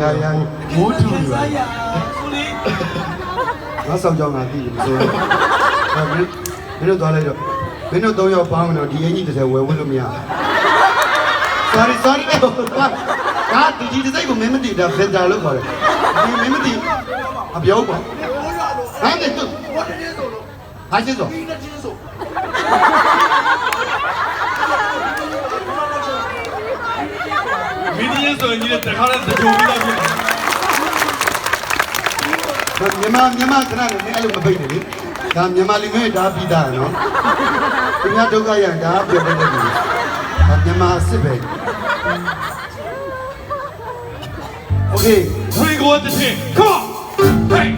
ဒါရန်ဝူးတူရယ်ကိုလေးငါဆောင်ကြောင်းငါသိတယ်မဆိုးဘူးမင်းတို့သွားလိုက်တော့မင်းတို့သုံးယောက်ပေါင်းတော့ဒီအင်ကြီး30ဝယ်ဝယ်လို့မရ Sorry sorry ကာဒီဒီစိတ်ကိုမင်းမသိတာဗင်တာလို့ခေါ်တယ်ဒီမင်းမသိအပြောပါဟမ်တူဟာချင်းဆိုဟာချင်းဆို ကြီးဆိုရင်ကြီးတခါလဲတကြိုပြီးတော့ဖြစ်တယ် မြန်မာမြန်မာခဏနဲ့အဲ့လိုမပိတ်နဲ့လေဒါမြန်မာလူမျိုးဒါပြီးသားနော်သူများဒုက္ခရဒါပြောတဲ့လူဒါမြန်မာစစ်ပဲโอเค Three go at the ten. Come on. Hey.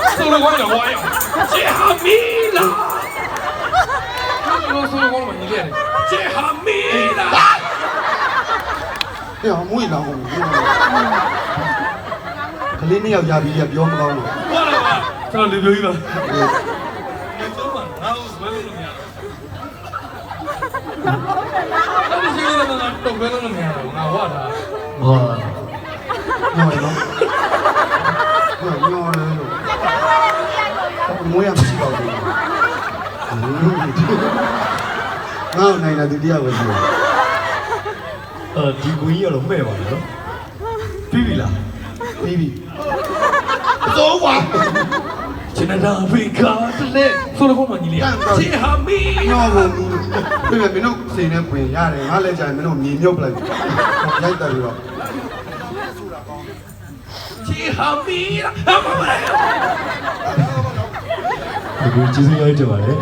ချေဟာမီလာဆိုတော့ကောင်းရောဝိုင်းအချေဟာမီလာကျွန်တော်ဆိုတော့ကောင်းမှညီလေးရတယ်အချေဟာမီလာဟဲ့အမွေးလောင်းအောင်ကလေးနှစ်ယောက်ရပြီးပြောမကောင်းဘူးဘာလဲဘာကျွန်တော်လူမျိုးကြီးပါဒီစုံးမှာငါ့ကိုဘယ်လိုလုပ်ရလဲအဲ့ဒီစီးရတဲ့ကတော့ဘယ်လိုလုပ်ရလဲငါဝါတာဟောညောနော်ညောညောလည်းလို့မွေးရမရှိပါဘူးငါ့ နိုင်တာဒီတရားပဲရှိတယ်အဲဒီကိုကြီးကတော့မဲ့ပါလေနော်ပြီးပြီလားပြီးပြီသုံးပါကျွန်တော်အဖေကတလဲဆိုတော့ကောင်းမှညီလေးအချေဟာမီညောဘူးပြည့်မင်းတို့စိန်နဲ့ပွင့်ရတယ်ငါလည်းကြာရင်မင်းတို့မြေမြုပ်ပလိုက်လိုက်တယ်ပြီးတော့ချေဟာမီလာအမမလေးဒီကိုကျေးဇူးများတင်ပါတယ်